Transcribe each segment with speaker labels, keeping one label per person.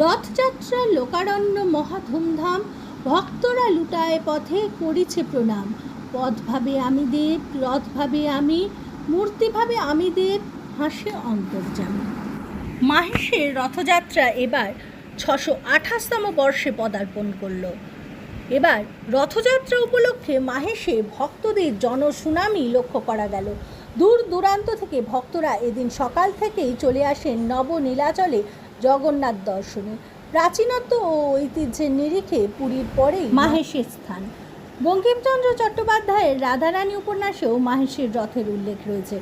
Speaker 1: রথযাত্রা, লোকারণ্য, মহা ধুমধাম, ভক্তরা লুটায় পথে করিছে প্রণাম। পথ ভাবে আমি দেব, রথ ভাবে আমি, মূর্তি ভাবে আমি দেব, হাসে অন্তর্জামী মাহেশের রথযাত্রা এবার ছশো আঠাশতম বর্ষে পদার্পণ করল। এবার রথযাত্রা উপলক্ষে মাহেশে ভক্তদের জনসুনামি লক্ষ্য করা গেল। দূর দূরান্ত থেকে ভক্তরা এদিন সকাল থেকেই চলে আসেন নবনীলাচলে জগন্নাথ দর্শনে। প্রাচীনত্ব ও ঐতিহ্যের নিরিখে পুরীর পরেই মাহেশের স্থান। বঙ্কিমচন্দ্র চট্টোপাধ্যায়ের রাধারানী উপন্যাসেও মাহেশের রথের উল্লেখ রয়েছে।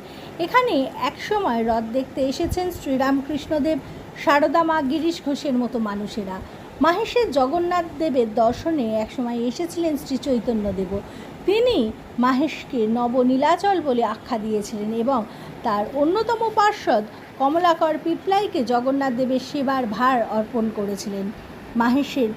Speaker 1: এখানে একসময় রথ দেখতে এসেছেন শ্রীরামকৃষ্ণদেব, সারদা মা গিরিশ ঘোষের মতো মানুষেরা। মাহেশের জগন্নাথ দেবের দর্শনে একসময় এসেছিলেন শ্রী চৈতন্যদেবও। তিনি মাহেশকে নবনীলাচল বলে আখ্যা দিয়েছিলেন এবং তার অন্যতম পার্ষদ কমলাকর পিপলাইকে জগন্নাথ দেবের সেবার ভার অর্পণ করেছিলেন। মাহেশের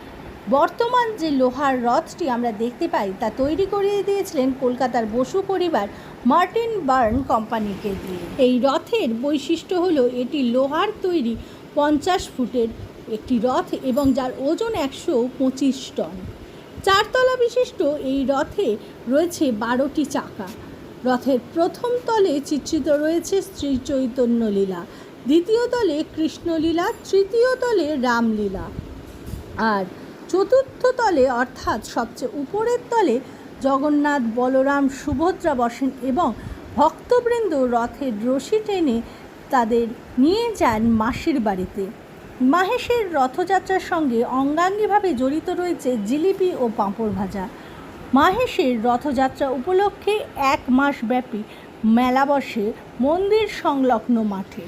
Speaker 1: বর্তমান যে লোহার রথটি আমরা দেখতে পাই, তা তৈরি করিয়ে দিয়েছিলেন কলকাতার বসু পরিবার মার্টিন বার্ন কোম্পানিকে দিয়ে। এই রথের বৈশিষ্ট্য হলো, এটি লোহার তৈরি পঞ্চাশ ফুটের একটি রথ এবং যার ওজন একশো পঁচিশ টন। চারতলা বিশিষ্ট এই রথে রয়েছে বারোটি চাকা। রথের প্রথম তলে চিত্রিত রয়েছে শ্রী চৈতন্য লীলা দ্বিতীয় তলে কৃষ্ণলীলা, তৃতীয় তলে রামলীলা। আর চতুর্থ তলে, অর্থাৎ সবচেয়ে উপরের তলে, জগন্নাথ বলরাম সুভদ্রা বসেন এবং ভক্তবৃন্দ রথের রশি টেনে তাদের নিয়ে যান মাসির বাড়িতে। মাহেশের রথযাত্রার সঙ্গে অঙ্গাঙ্গিভাবে জড়িত রয়েছে জিলিপি ও পাঁপড় ভাজা। মাহেশের রথযাত্রা উপলক্ষে এক মাস ব্যাপী মেলা বসে মন্দির সংলগ্ন মাঠে।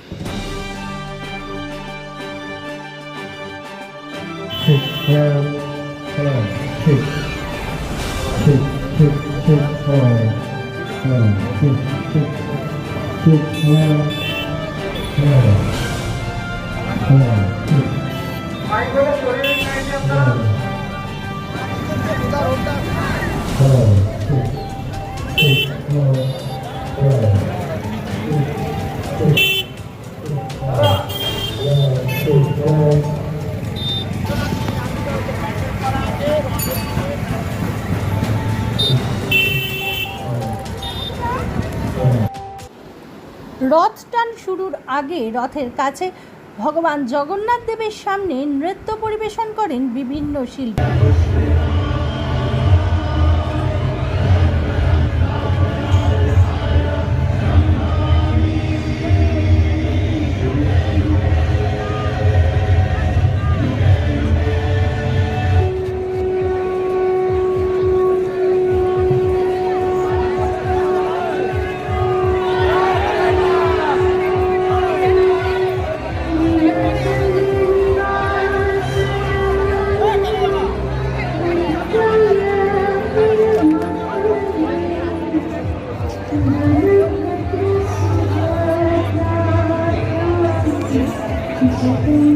Speaker 1: রথ টান শুরুর আগে রথের কাছে ভগবান জগন্নাথ দেবের সামনে নৃত্য পরিবেশন করেন বিভিন্ন শিল্পী Thank you.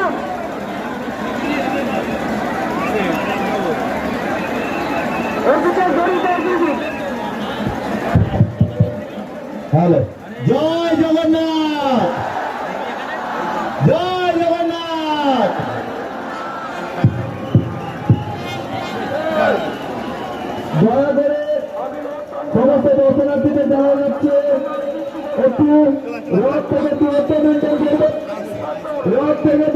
Speaker 2: হ্যালো জয় জগন্নাথ! জয় জগন্নাথ! দয়া করে সমস্ত দর্শনার্থীদের জানানো যাচ্ছে একটু রথ থেকে দূরত্ব মেনটেন করবে রথ থেকে